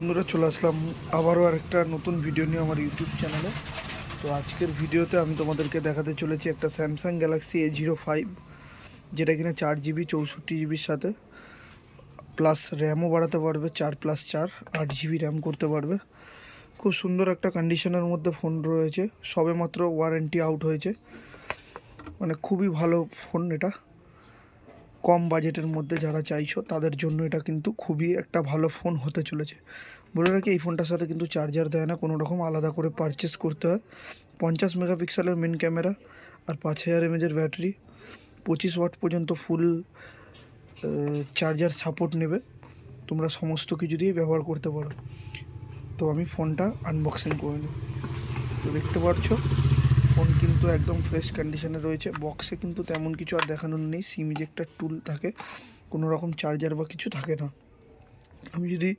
বন্ধুরা চলে আসলাম আবারও আরেকটা নতুন ভিডিও নিয়ে আমার ইউটিউব চ্যানেলে তো আজকের ভিডিওতে আমি তোমাদেরকে দেখাতে চলেছি একটা Samsung Galaxy A zero five যেটা কিনা চার জিবি চৌষট্টি জিবির সাথে। প্লাস র্যামও বাড়াতে পারবে, চার প্লাস চার, আট জিবি র্যাম করতে পারবে। খুব সুন্দর একটা কন্ডিশনের মধ্যে ফোন রয়েছে সবে মাত্র ওয়ারেন্টি আউট হয়েছে। মানে খুবই ভালো ফোন এটা। কম বাজেটের মধ্যে যারা চাইছো, তাদের জন্য এটা কিন্তু খুবই একটা ভালো ফোন হতে চলেছে। বলে রাখি, এই ফোনটার সাথে কিন্তু চার্জার দেয় না, কোনো রকম আলাদা করে পারচেস করতে হয়। পঞ্চাশ মেগাপিক্সেলের মেন ক্যামেরা আর পাঁচ হাজার এমএজের ব্যাটারি পঁচিশ ওয়াট পর্যন্ত ফুল চার্জার সাপোর্ট নেবে। তোমরা সমস্ত কিছু দিয়ে ব্যবহার করতে পারো। তো আমি ফোনটা আনবক্সিং করে নিই তো দেখতে পাচ্ছ কিন্তু একদম ফ্রেশ কন্ডিশনে রয়েছে। বক্সে কিন্তু তেমন কিছু আর দেখানোর নেই। সিম ইজেক্টার টুল থাকে। কোনো রকম চার্জার বা কিছু থাকে না। আমি যদি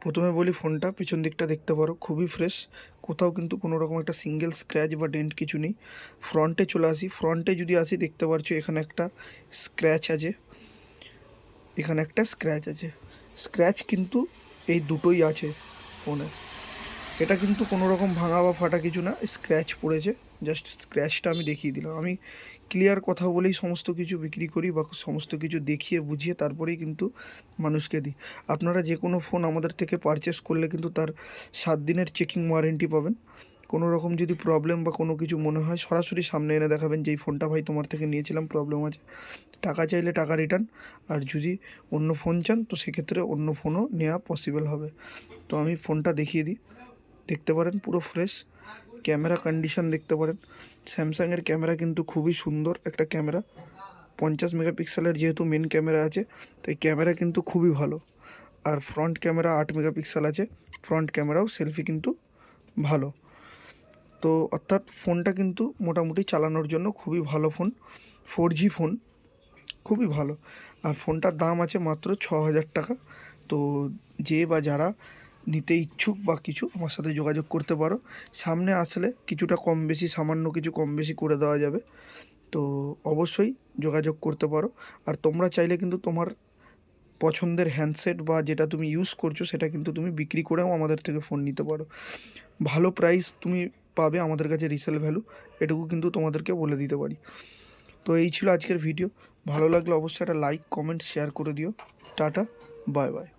প্রথমে বলি ফোনটা, পেছন দিকটা দেখতে পারো। খুবই ফ্রেশ কোথাও কিন্তু কোনো রকম একটা সিঙ্গেল স্ক্র্যাচ বা ডেন্ট কিছু নেই। ফ্রন্টে চলে আসি। ফ্রন্টে যদি আসি, দেখতে পাচ্ছ এখানে একটা স্ক্র্যাচ আছে। এখানে একটা স্ক্র্যাচ আছে। স্ক্র্যাচ কিন্তু এই দুটোই আছে ফোনে এটা কিন্তু কোনো রকম ভাঙা বা ফাটা কিছু না স্ক্র্যাচ পড়েছে জাস্ট স্ক্র্যাচটা আমি দেখিয়ে দিলাম। আমি ক্লিয়ার কথা বলেই সমস্ত কিছু বিক্রি করি বা সমস্ত কিছু দেখিয়ে বুঝিয়ে তারপরেই কিন্তু মানুষকে দিই। আপনারা যে কোনো ফোন আমাদের থেকে পারচেস করলে কিন্তু তার সাত দিনের চেকিং ওয়ারেন্টি পাবেন। কোনো রকম যদি প্রবলেম বা কোনো কিছু মনে হয়, সরাসরি সামনে এনে দেখাবেন যে, এই ফোনটা ভাই তোমার থেকে নিয়েছিলাম প্রবলেম আছে। টাকা চাইলে টাকা রিটার্ন আর যদি অন্য ফোন চান, তো সেক্ষেত্রে অন্য ফোনও নেওয়া পসিবল হবে। তো আমি ফোনটা দেখিয়ে দিই। দেখতে পারেন, পুরো ফ্রেশ ক্যামেরা কন্ডিশন দেখতে পারেন। স্যামসাংয়ের ক্যামেরা কিন্তু খুবই সুন্দর একটা ক্যামেরা পঞ্চাশ মেগাপিক্সেলের যেহেতু মেন ক্যামেরা আছে, তাই ক্যামেরা কিন্তু খুবই ভালো। আর ফ্রন্ট ক্যামেরা আট মেগাপিক্সেল আছে। ফ্রন্ট ক্যামেরাও সেলফি কিন্তু ভালো। তো অর্থাৎ ফোনটা কিন্তু মোটামুটি চালানোর জন্য খুবই ভালো ফোন ফোর জি ফোন খুবই ভালো। আর ফোনটার দাম আছে মাত্র ছ হাজার টাকা। তো যে বা যারা নিতে ইচ্ছুক বা কিছু, আমার সাথে যোগাযোগ করতে পারো। সামনে আসলে কিছুটা কম বেশি, সামান্য কিছু কম বেশি করে দেওয়া যাবে। তো অবশ্যই যোগাযোগ করতে পারো। আর তোমরা চাইলে কিন্তু তোমার পছন্দের হ্যান্ডসেট বা যেটা তুমি ইউজ করছ, সেটা কিন্তু তুমি বিক্রি করেও আমাদের থেকে ফোন নিতে পারো। ভালো প্রাইস তুমি পাবে আমাদের কাছে রিসেল ভ্যালু এটুকু কিন্তু তোমাদেরকে বলে দিতে পারি। তো এই ছিল আজকের ভিডিও ভালো লাগলে অবশ্যই একটা লাইক কমেন্ট শেয়ার করে দিও। Tata bye bye